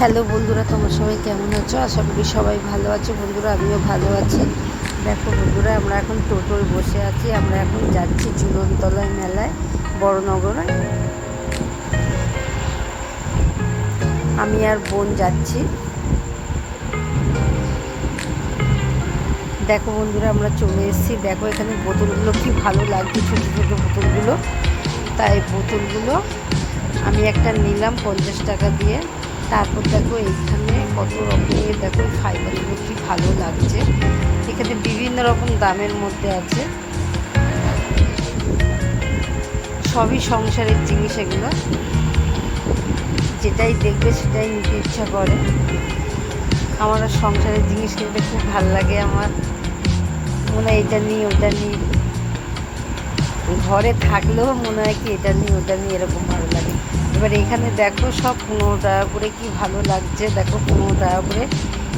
Hello বন্ধুরা, তোমার সবাই কেমন আছো? আশা করি সবাই ভালো আছো। বন্ধুরা, আমিও ভালো আছি। দেখো বন্ধুরা, আমরা এখন টোটোয় বসে আছি। আমরা এখন যাচ্ছি ঝুলনতলায় মেলায়, বড়নগরে। আমি আর বোন যাচ্ছি। দেখো বন্ধুরা, আমরা চলে এসেছি। দেখো এখানে বোতলগুলো কি ভালো লাগছে, ছোটো ছোটো বোতলগুলো। তাই বোতলগুলো আমি একটা নিলাম পঞ্চাশ টাকা দিয়ে। তারপর দেখো এখানে কত রকমের দেখো ফাইবারগুলো কি ভালো লাগছে। এখানে বিভিন্ন রকম দামের মধ্যে আছে। সবই সংসারের জিনিস এগুলো। যেটাই দেখবে সেটাই নিতে ইচ্ছা করে। আমার সংসারের জিনিস কিনতে খুব ভালো লাগে আমার। মনে হয় এটা নিই ওটা নিই ঘরে থাকলেও মনে হয় কি এটা নিই ওটা নিই এরকম ভালো লাগে। এবার এখানে দেখো সব পনেরো টাকা করে কি ভালো লাগছে। দেখো পনেরো টাকা করে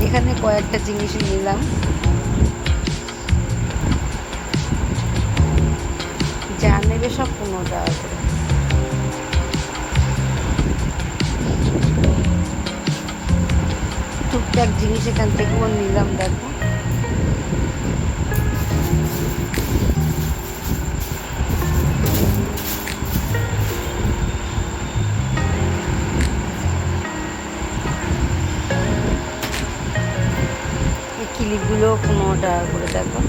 এখানে কয়েকটা জিনিস নিলাম। যা নেবে সব পনেরো টাকা করে। টুকটাক জিনিস এখান থেকেও নিলাম, দেখো। এই ক্লিপগুলো পনেরো করে দেখো।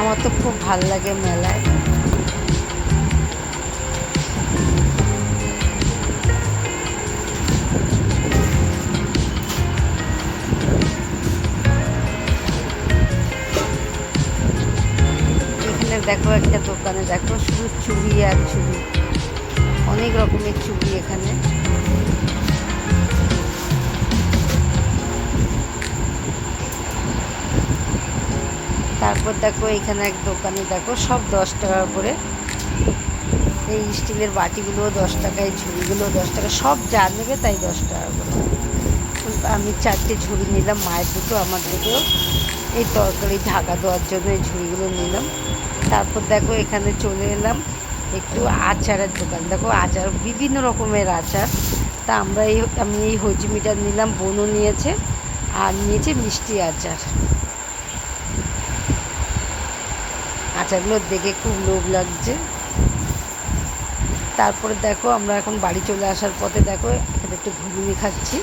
আমার তো খুব ভালো লাগে মেলায়। দেখো একটা দোকানে, দেখো শুধু চুড়ি আর চুড়ি। অনেক রকমের চুড়ি এখানে। তারপর দেখো এখানে এক দোকানে, দেখো সব দশ টাকা করে এই স্টিলের বাটিগুলো দশ টাকা এই ঝুড়িগুলো দশ টাকা, সব যা নেবে তাই দশ টাকা করে আমি চারটে ঝুড়ি নিলাম, মায়ের দুটো, আমার দুটো। এই তরকারি ঢাকা দেওয়ার জন্য এই ঝুড়িগুলো নিলাম। তারপর দেখো এখানে চলে এলাম একটু আচারের দোকান। দেখো আচার বিভিন্ন রকমের আচার। তা আমরা এই, আমি এই হজমিটা নিলাম, বোনও নিয়েছে আর নিয়েছে মিষ্টি আচার। আচারগুলো দেখে খুব লোভ লাগছে। তারপরে দেখো আমরা এখন বাড়ি চলে আসার পথে দেখো এখানে একটু ঘুগনি খাচ্ছি।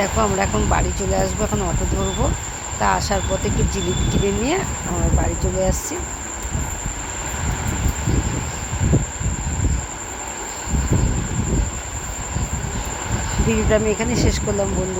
দেখো, আমরা এখন বাড়ি চলে আসব, এখন অটো ধরবো। তা আসার পথে একটু জিলিপি কিনে নিয়ে আমার বাড়ি চলে আসছি। ভিডিওটা আমি এখানে শেষ করলাম, বন্ধু।